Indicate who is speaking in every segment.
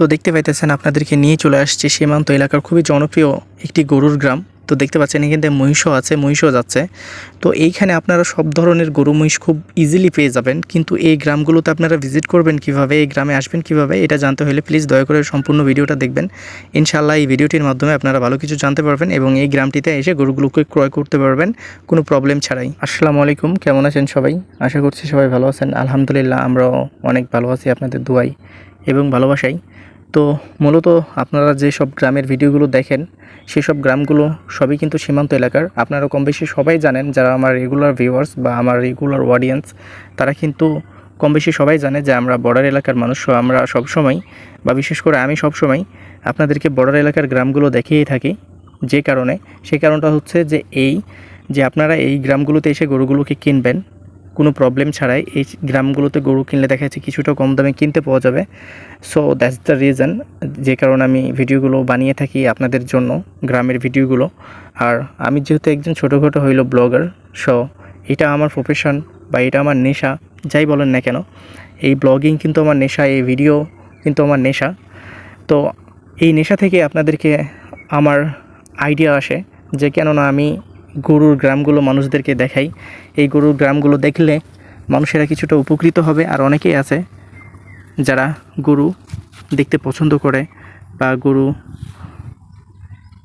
Speaker 1: তো দেখতে পাইতেছেন আপনাদেরকে নিয়ে চলে আসছে সীমান্ত এলাকার খুবই জনপ্রিয় একটি গরুর গ্রাম। তো দেখতে পাচ্ছেন এখানে মহিষও আছে, মহিষও যাচ্ছে। তো এইখানে আপনারা সব ধরনের গরু, মহিষ খুব ইজিলি পেয়ে যাবেন। কিন্তু এই গ্রামগুলোতে আপনারা ভিজিট করবেন কীভাবে, এই গ্রামে আসবেন কীভাবে, এটা জানতে হলে প্লিজ দয়া করে সম্পূর্ণ ভিডিওটা দেখবেন। ইনশাল্লাহ এই ভিডিওটির মাধ্যমে আপনারা ভালো কিছু জানতে পারবেন এবং এই গ্রামটিতে এসে গরুগুলোকে ক্রয় করতে পারবেন, কোনো প্রবলেম ছাড়াই। আসসালামু আলাইকুম, কেমন আছেন সবাই? আশা করছি সবাই ভালো আছেন। আলহামদুলিল্লাহ, আমরাও অনেক ভালো আছি আপনাদের দুয়াই এবং ভালোবাসাই তো মূলত আপনারা যে সব গ্রামের ভিডিওগুলো দেখেন সেসব গ্রামগুলো সবই কিন্তু সীমান্ত এলাকার। আপনারা কম বেশি সবাই জানেন, যারা আমার রেগুলার ভিউয়ার্স বা আমার রেগুলার অডিয়েন্স তারা কিন্তু কম বেশি সবাই জানে যে আমরা বর্ডার এলাকার মানুষ আমরা সবসময়, বা বিশেষ করে আমি সবসময় আপনাদেরকে বর্ডার এলাকার গ্রামগুলো দেখিয়েই থাকি। যে কারণে সেই কারণটা হচ্ছে যে এই, যে আপনারা এই গ্রামগুলোতে এসে গরুগুলোকে কিনবেন কোনো প্রবলেম ছাড়াই এই গ্রামগুলোতে গরু কিনলে দেখা যাচ্ছে কিছুটা কম দামে কিনতে পাওয়া যাবে। সো দ্যাটস দ্য রিজন যে কারণে আমি ভিডিওগুলো বানিয়ে থাকি আপনাদের জন্য, গ্রামের ভিডিওগুলো। আর আমি যেহেতু একজন ছোটোখাটো হইল ব্লগার সো এটা আমার প্রফেশন বা এটা আমার নেশা, যাই বলেন না কেন। এই ব্লগিং কিন্তু আমার নেশা, এই ভিডিও কিন্তু আমার নেশা। তো, এই নেশা থেকে আপনাদেরকে আমার আইডিয়া আসে যে কেননা আমি গরুর গ্রামগুলো মানুষদেরকে দেখাই। এই গরুর গ্রামগুলো দেখলে মানুষেরা কিছুটা উপকৃত হবে, আর অনেকেই আছে যারা গরু দেখতে পছন্দ করে বা গরু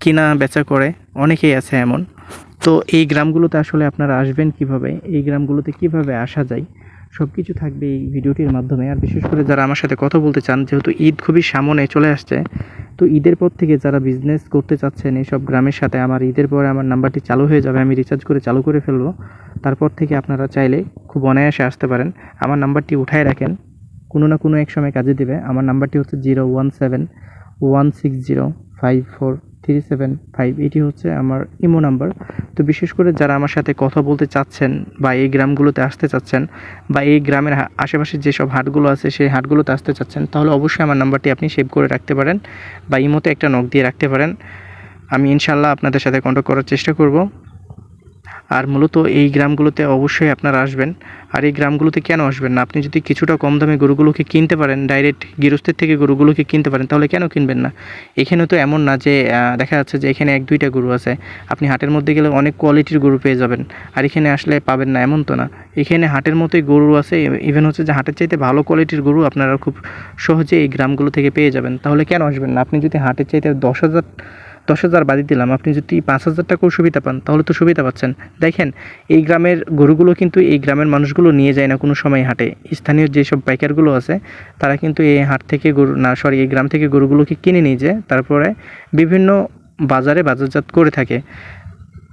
Speaker 1: কিনা বেচা করে, অনেকেই আছে এমন। তো এই গ্রামগুলোতে আসলে আপনারা আসবেন কীভাবে? এই গ্রামগুলোতে কীভাবে আসা যায়? সব কিছু থাকবে এই ভিডিওটির মাধ্যমে। আর বিশেষ করে যারা আমার সাথে কথা বলতে চান, যেহেতু ঈদ খুবই সামনে চলে আসছে, তো ঈদের পর থেকে যারা বিজনেস করতে চাচ্ছেন, এইসব গ্রামের সাথে আমার ঈদের পরে আমার নাম্বারটি চালু হয়ে যাবে, আমি রিচার্জ করে চালু করে ফেলব। তারপর থেকে আপনারা চাইলে খুব অনায়াসে আসতে পারেন। আমার নাম্বারটি উঠায় রাখেন, কোনো না কোনো এক সময় কাজে দেবে। আমার নাম্বারটি হচ্ছে zero one seven one six zero five four three seven five এটি হচ্ছে আমার ইমো নাম্বার তো বিশেষ করে যারা আমার সাথে কথা বলতে চাচ্ছেন বা এই গ্রামগুলোতে আসতে চাচ্ছেন বা এই গ্রামের আশেপাশে যেসব হাটগুলো আছে, সেই হাটগুলোতে আসতে চাচ্ছেন, তাহলে অবশ্যই আমার নাম্বারটি আপনি সেভ করে রাখতে পারেন বা ইমোতে একটা নখ দিয়ে রাখতে পারেন। আমি ইনশাল্লাহ আপনাদের সাথে কন্ট্যাক্ট করার চেষ্টা করব। আর মূলত এই গ্রামগুলোতে অবশ্যই আপনারা আসবেন। আর এই গ্রামগুলোতে কেন আসবেন না? আপনি যদি কিছুটা কম দামে গরুগুলোকে কিনতে পারেন ডাইরেক্ট গৃহস্থের থেকে গরুগুলোকে কিনতে পারেন, তাহলে কেন কিনবেন না? এখানে তো এমন না যে দেখা যাচ্ছে যে এখানে এক, দুইটা গরু আছে। আপনি হাটের মধ্যে গেলে অনেক কোয়ালিটির গরু পেয়ে যাবেন। আর এখানে আসলে পাবেন না, এমন তো না। এখানে হাটের মতোই গরু আছে ইভেন হচ্ছে যে হাটের চাইতে ভালো কোয়ালিটির গরু আপনারা খুব সহজে এই গ্রামগুলো থেকে পেয়ে যাবেন। তাহলে কেন আসবেন না? আপনি যদি হাটের চাইতে দশ হাজার দশ হাজার বাদি দিলাম, আপনি যদি পাঁচ হাজার টাকাও সুবিধা পান, তাহলে তো সুবিধা পাচ্ছেন। দেখেন, এই গ্রামের গরুগুলো কিন্তু এই গ্রামের মানুষগুলো নিয়ে যায় না কোনো সময় হাটে। স্থানীয় যেসব পাইকারগুলো আছে, তারা কিন্তু এই হাট থেকে গরু, না, সরি, এই গ্রাম থেকে গরুগুলোকে কিনে নিয়ে যায়, তারপরে বিভিন্ন বাজারে বাজারজাত করে থাকে।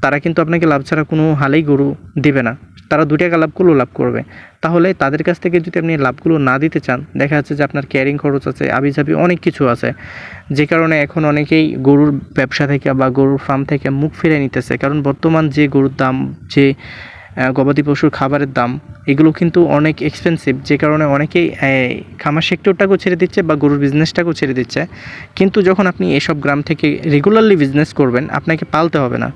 Speaker 1: তারা কিন্তু আপনাকে লাভ ছাড়া কোনো হালেই গরু দেবে না। তারা দু টাকা লাভ করলেও লাভ করবে। তাহলে তাদের কাছ থেকে যদি আপনি লাভগুলো না দিতে চান, দেখা যাচ্ছে যে আপনার ক্যারিং খরচ আছে আবিঝাবি অনেক কিছু আছে। যে কারণে এখন অনেকেই গরুর ব্যবসা থেকে বা গরুর ফার্ম থেকে মুখ ফিরে নিতেছে। কারণ বর্তমান যে গরুর দাম, যে গবাদি পশুর খাবারের দাম, এগুলো কিন্তু অনেক এক্সপেন্সিভ যে কারণে অনেকেই খামার সেক্টরটাকেও ছেড়ে দিচ্ছে বা গরুর বিজনেসটাকেও ছেড়ে দিচ্ছে। কিন্তু যখন আপনি এসব গ্রাম থেকে রেগুলারলি বিজনেস করবেন, আপনাকে পালতে হবে না।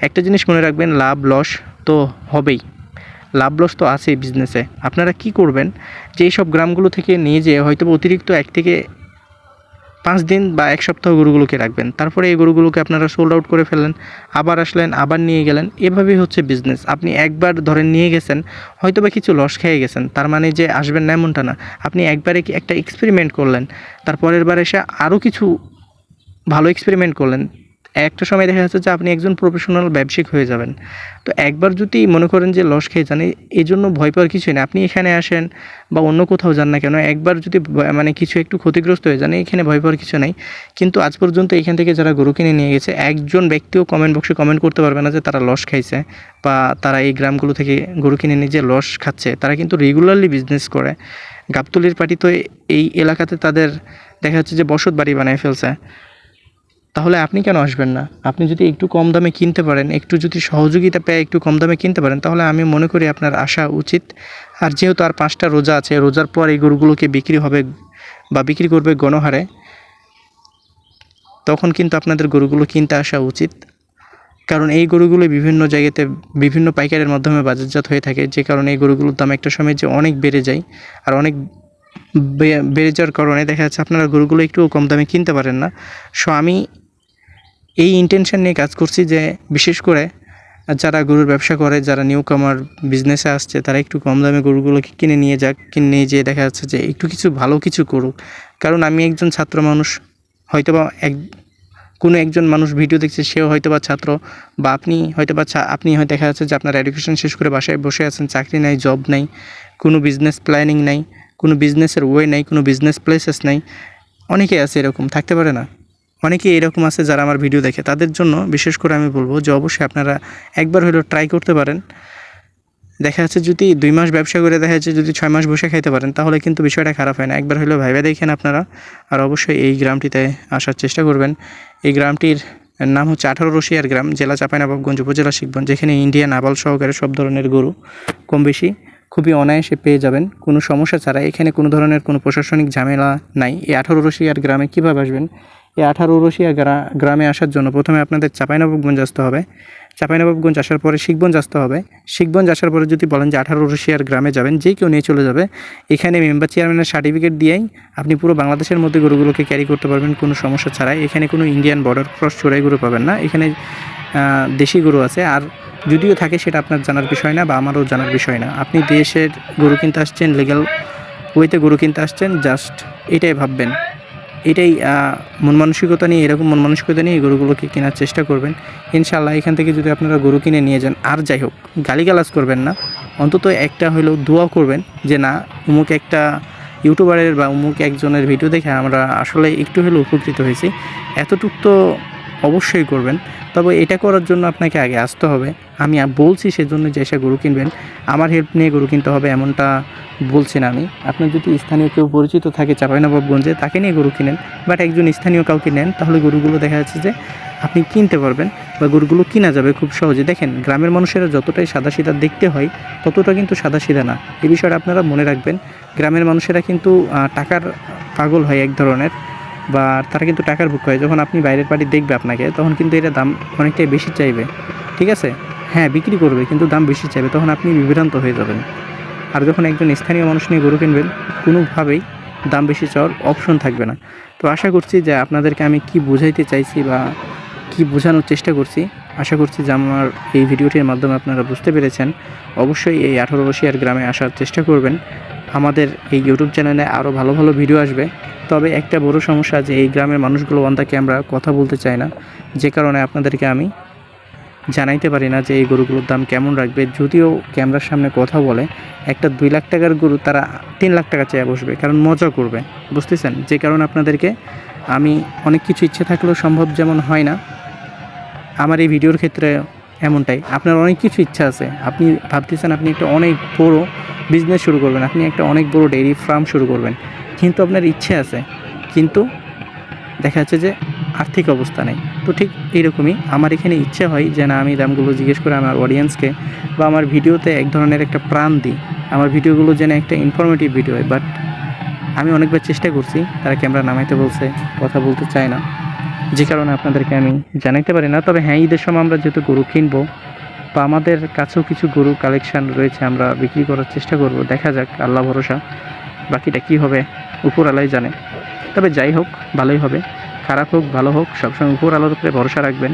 Speaker 1: একটা জিনিস মনে রাখবেন, লাভ, লস তো হবেই। লাভ, লস তো আছেই বিজনেসে আপনারা কি করবেন, যে সব গ্রামগুলো থেকে নিয়ে যেয়ে হয়তো অতিরিক্ত এক থেকে পাঁচ দিন বা এক সপ্তাহ গরুগুলোকে রাখবেন। তারপরে এই গরুগুলোকে আপনারা সোল্ড আউট করে ফেলেন আবার আসলেন, আবার নিয়ে গেলেন। এভাবেই হচ্ছে বিজনেস আপনি একবার ধরেন নিয়ে গেছেন হয়তো বা কিছু লস খেয়ে গেছেন। তার মানে যে আসবেন না এমনটা না। আপনি একবারে একটা এক্সপেরিমেন্ট করলেন, তারপরের বার এসে আরও কিছু ভালো এক্সপেরিমেন্ট করলেন। একটা সময় দেখা যাচ্ছে যে আপনি একজন প্রফেশনাল ব্যবসায়িক হয়ে যাবেন। তো একবার যদি মনে করেন যে লস খেয়ে যান এই- জন্য ভয় পাওয়ার কিছুই না আপনি এখানে আসেন বা অন্য কোথাও যান না কেন, একবার যদি মানে কিছু একটু ক্ষতিগ্রস্ত হয়ে যান, এখানে ভয় পাওয়ার কিছু নাই। কিন্তু আজ পর্যন্ত এখান থেকে যারা গরু কিনে নিয়ে গেছে, একজন ব্যক্তিও কমেন্ট বক্সে কমেন্ট করতে পারবে না যে তারা লস খাইছে বা তারা এই গ্রামগুলো থেকে গরু কিনে নিয়ে যে লস খাচ্ছে, তারা কিন্তু রেগুলারলি বিজনেস করে। গাবতলির পার্টি তো এই এলাকাতে তাদের দেখা যাচ্ছে যে বসত বাড়ি বানায় ফেলছে। তাহলে আপনি কেন আসবেন না? আপনি যদি একটু কম দামে কিনতে পারেন, একটু যদি সহযোগিতা পেয়ে একটু কম দামে কিনতে পারেন, তাহলে আমি মনে করি আপনার আসা উচিত। আর যেহেতু আর পাঁচটা রোজা আছে, রোজার পর এই গরুগুলোকে বিক্রি হবে বা বিক্রি করবে গণহারে, তখন কিন্তু আপনাদের গরুগুলো কিনতে আসা উচিত। কারণ এই গরুগুলো বিভিন্ন জায়গাতে, বিভিন্ন পাইকারের মাধ্যমে বাজারজাত হয়ে থাকে। যে কারণে এই গরুগুলোর দাম একটা সময় যে অনেক বেড়ে যায়। আর অনেক বেড়ে যাওয়ার কারণে দেখা যাচ্ছে আপনারা গরুগুলো একটু কম দামে কিনতে পারেন না। সো আমি এই ইন্টেনশন নিয়ে কাজ করছি যে বিশেষ করে যারা গরুর ব্যবসা করে, যারা নিউ কামার বিজনেসে আসছে, তারা একটু কম দামে গরুগুলোকে কিনে নিয়ে যাক, কিনে নিয়ে যেয়ে দেখা যাচ্ছে যে একটু কিছু ভালো কিছু করুক। কারণ আমি একজন ছাত্র মানুষ, হয়তোবা এক, কোনো একজন মানুষ ভিডিও দেখছে, সেও হয়তো বা ছাত্র বা আপনি হয়তো বা আপনি হয়তো দেখা যাচ্ছে যে আপনার এডুকেশন শেষ করে বাসায় বসে আছেন, চাকরি নাই জব নাই, কোনো বিজনেস প্ল্যানিং নাই, কোনো বিজনেসের ওয়ে নাই, কোনো বিজনেস প্লেসেস নাই অনেকে আছে এরকম, থাকতে পারে না। অনেকেই এরকম আছে যারা আমার ভিডিও দেখে। তাদের জন্য বিশেষ করে আমি বলব যে অবশ্যই আপনারা একবার হলেও ট্রাই করতে পারেন। দেখা যাচ্ছে যদি দুই মাস ব্যবসা করে দেখা যাচ্ছে যদি ছয় মাস বসে খাইতে পারেন, তাহলে কিন্তু বিষয়টা খারাপ হয় না। একবার হলেও ভাইবা দেখেন আপনারা। আর অবশ্যই এই গ্রামটিতে আসার চেষ্টা করবেন। এই গ্রামটির নাম হচ্ছে আঠারো রশিয়ার গ্রাম, জেলা চাঁপাইনবাবগঞ্জ উপজেলা শিখবন, যেখানে ইন্ডিয়ান আবাল সহকারে সব ধরনের গরু কম বেশি খুবই অনায়াসে পেয়ে যাবেন। কোনো সমস্যা ছাড়া এখানে কোনো ধরনের কোনো প্রশাসনিক ঝামেলা নাই। এই আঠারো রশিয়ার গ্রামে কীভাবে আসবেন? এই আঠারো রশিয়া গ্রামে আসার জন্য প্রথমে আপনাদের চাঁপাইনবাবগঞ্জ আসতে হবে। চাঁপাইনবাবগঞ্জ আসার পরে শিখগঞ্জ আসতে হবে। শিখগঞ্জ আসার পরে যদি বলেন যে আঠারো রশিয়ার গ্রামে যাবেন, যে কেউ নিয়ে চলে যাবে, এখানে মেম্বার চেয়ারম্যানের সার্টিফিকেট দিয়েই আপনি পুরো বাংলাদেশের মধ্যে গরুগুলোকে ক্যারি করতে পারবেন, কোনো সমস্যা ছাড়াই। এখানে কোনো ইন্ডিয়ান বর্ডার ক্রস চোরাই গরু পাবেন না। এখানে দেশি গরু আছে। আর যদিও থাকে, সেটা আপনার জানার বিষয় না বা আমারও জানার বিষয় না। আপনি দেশের গরু কিনতে আসছেন লিগ্যাল ওয়েতে গরু কিনতে আসছেন জাস্ট এটাই ভাববেন। এটাই মন মানসিকতা নিয়ে, এরকম মন মানসিকতা নিয়ে এই গরুগুলোকে কেনার চেষ্টা করবেন। ইনশাল্লাহ এখান থেকে যদি আপনারা গরু কিনে নিয়ে যান, আর যাই হোক, গালিগালাজ করবেন না। অন্তত একটা হলেও দোয়া করবেন যে, না, উমুক একটা ইউটিউবারের বা উমুক একজনের ভিডিও দেখে আমরা আসলে একটু হলেও উপকৃত হয়েছি। এতটুক তো অবশ্যই করবেন। তবে এটা করার জন্য আপনাকে আগে আসতে হবে। আমি বলছি সেজন্য যে এসে গরু কিনবেন। আমার হেল্প নিয়ে গরু কিনতে হবে এমনটা বলছি না আমি। আপনার যদি স্থানীয় কেউ পরিচিত থাকে চাঁপাইনবাবগঞ্জে, তাকে নিয়ে গরু কিনেন। বাট একজন স্থানীয় কাউকে নেন, তাহলে গরুগুলো দেখা যাচ্ছে যে আপনি কিনতে পারবেন বা গরুগুলো কিনা যাবে খুব সহজে। দেখেন, গ্রামের মানুষেরা যতটাই সাদাসিধা দেখতে হয়, ততটা কিন্তু সাদাসিধা না। এই বিষয়টা আপনারা মনে রাখবেন। গ্রামের মানুষেরা কিন্তু টাকার পাগল হয় এক ধরনের। বা তারা কিন্তু টাকার বুক হয় যখন আপনি বাইরের পার্টি দেখবে আপনাকে, তখন কিন্তু এটা দাম অনেকটাই বেশি চাইবে। ঠিক আছে? হ্যাঁ বিক্রি করবে, কিন্তু দাম বেশি চাইবে। তখন আপনি বিভ্রান্ত হয়ে যাবেন। আর যখন একজন স্থানীয় মানুষ নিয়ে গরু কিনবেন, কোনোভাবেই দাম বেশি চাওয়ার অপশন থাকবে না। তো আশা করছি যে আপনাদেরকে আমি কি বোঝাইতে চাইছি বা কি বোঝানোর চেষ্টা করছি, আশা করছি যে আমার এই ভিডিওটির মাধ্যমে আপনারা বুঝতে পেরেছেন। অবশ্যই এই আঠারো রশিয়ার গ্রামে আসার চেষ্টা করবেন। আমাদের এই ইউটিউব চ্যানেলে আরও ভালো ভালো ভিডিও আসবে। তবে একটা বড় সমস্যা যে এই গ্রামের মানুষগুলো অন দ্য ক্যামেরা কথা বলতে চায় না। যে কারণে আপনাদেরকে আমি জানাইতে পারি না যে এই গরুগুলোর দাম কেমন রাখবে। যদিও ক্যামেরার সামনে কথা বলে, একটা দুই লাখ টাকার গরু তারা তিন লাখ টাকা চেয়ে বসবে, কারণ মজা করবে। বুঝতেছেন? যে কারণে আপনাদেরকে আমি অনেক কিছু ইচ্ছে থাকলেও সম্ভব যেমন হয় না। আমার এই ভিডিওর ক্ষেত্রে এমনটাই। আপনার অনেক কিছু ইচ্ছা আছে। আপনি ভাবতেছেন আপনি একটা অনেক বড় বিজনেস শুরু করবেন, আপনি একটা অনেক বড় ডেইরি ফার্ম শুরু করবেন। কিন্তু আপনার ইচ্ছে আছে, কিন্তু দেখা যাচ্ছে যে আর্থিক অবস্থা নেই। তো ঠিক এইরকমই আমার এখানে ইচ্ছে হয় যে না, আমি দামগুলো জিজ্ঞেস করে আমার অডিয়েন্সকে বা আমার ভিডিওতে এক ধরনের একটা প্রাণ দিই। আমার ভিডিওগুলো যেন একটা ইনফরমেটিভ ভিডিও হয় বাট আমি অনেকবার চেষ্টা করছি, তারা ক্যামেরা নামাইতে বলছে, কথা বলতে চায় না। যে কারণে আপনাদেরকে আমি জানাইতে পারি না। তবে হ্যাঁ ঈদের সময় আমরা যেহেতু গরু কিনবো বা আমাদের কাছেও কিছু গরু কালেকশন রয়েছে, আমরা বিক্রি করার চেষ্টা করব। দেখা যাক, আল্লাহ ভরসা। বাকিটা কী হবে উপর আলাই জানে। তবে যাই হোক, ভালোই হবে। খারাপ হোক, ভালো হোক, সবসময় উপর আলোর উপরে ভরসা রাখবেন।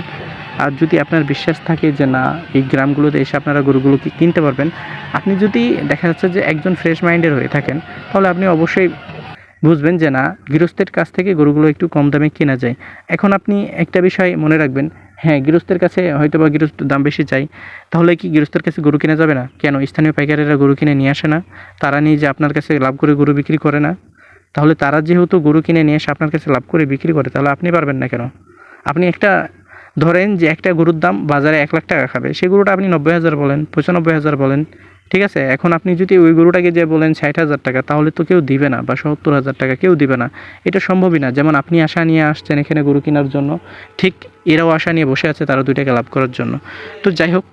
Speaker 1: আর যদি আপনার বিশ্বাস থাকে যে না, এই গ্রামগুলোতে এসে আপনারা গরুগুলোকে কিনতে পারবেন, আপনি যদি দেখা যাচ্ছে যে একজন ফ্রেশ মাইন্ডের হয়ে থাকেন, তাহলে আপনি অবশ্যই বুঝবেন যে না, গৃহস্থের কাছ থেকে গরুগুলো একটু কম দামে কেনা যায়। এখন আপনি একটা বিষয় মনে রাখবেন হ্যাঁ গৃহস্থের কাছে হয়তো বা গৃহস্থ দাম বেশি চাই, তাহলে কি গৃহস্থের কাছে গরু কেনা যাবে না? কেন স্থানীয় পাইকারেরা গরু কিনে নিয়ে আসে না? তারা নিয়ে যে আপনার কাছে লাভ করে গরু বিক্রি করে না? তাহলে তারা যেহেতু গরু কিনে নিয়ে এসে আপনার কাছে লাভ করে বিক্রি করে, তাহলে আপনি পারবেন না কেন? আপনি একটা, ধরেন যে একটা গরুর দাম বাজারে এক লাখ টাকা খাবে সেই গরুটা আপনি নব্বই হাজার বলেন, পঁচানব্বই হাজার বলেন ঠিক আছে? এখন আপনি যদি ওই গরুটাকে যে বলেন ষাট হাজার টাকা, তাহলে তো কেউ দিবে না বা সত্তর হাজার টাকা কেউ দিবে না। এটা সম্ভবই না। যেমন আপনি আশা নিয়ে আসছেন এখানে গরু কেনার জন্য, ঠিক এরাও আশা নিয়ে বসে আছে তারা দুই টাকা লাভ করার জন্য। তো যাই হোক,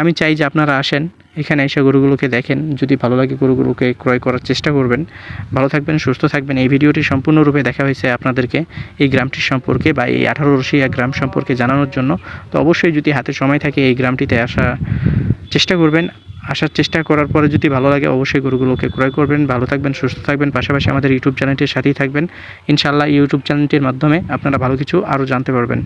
Speaker 1: আমি চাই যে আপনারা আসেন, এখানে এসে গরুগুলোকে দেখেন। যদি ভালো লাগে গরুগুলোকে ক্রয় করার চেষ্টা করবেন। ভালো থাকবেন, সুস্থ থাকবেন। এই ভিডিওটি সম্পূর্ণরূপে দেখা হয়েছে আপনাদেরকে এই গ্রামটির সম্পর্কে বা এই আঠারো রশিয়া গ্রাম সম্পর্কে জানানোর জন্য। তো অবশ্যই যদি হাতে সময় থাকে এই গ্রামটিতে আসা চেষ্টা করবেন। আসার চেষ্টা করার পরে যদি ভালো লাগে অবশ্যই গরুগুলোকে ক্রয় করবেন। ভালো থাকবেন, সুস্থ থাকবেন, পাশাপাশি আমাদের ইউটিউব চ্যানেলটির সাথেই থাকবেন। ইনশাল্লাহ ইউটিউব চ্যানেলটির মাধ্যমে আপনারা ভালো কিছু আরও জানতে পারবেন।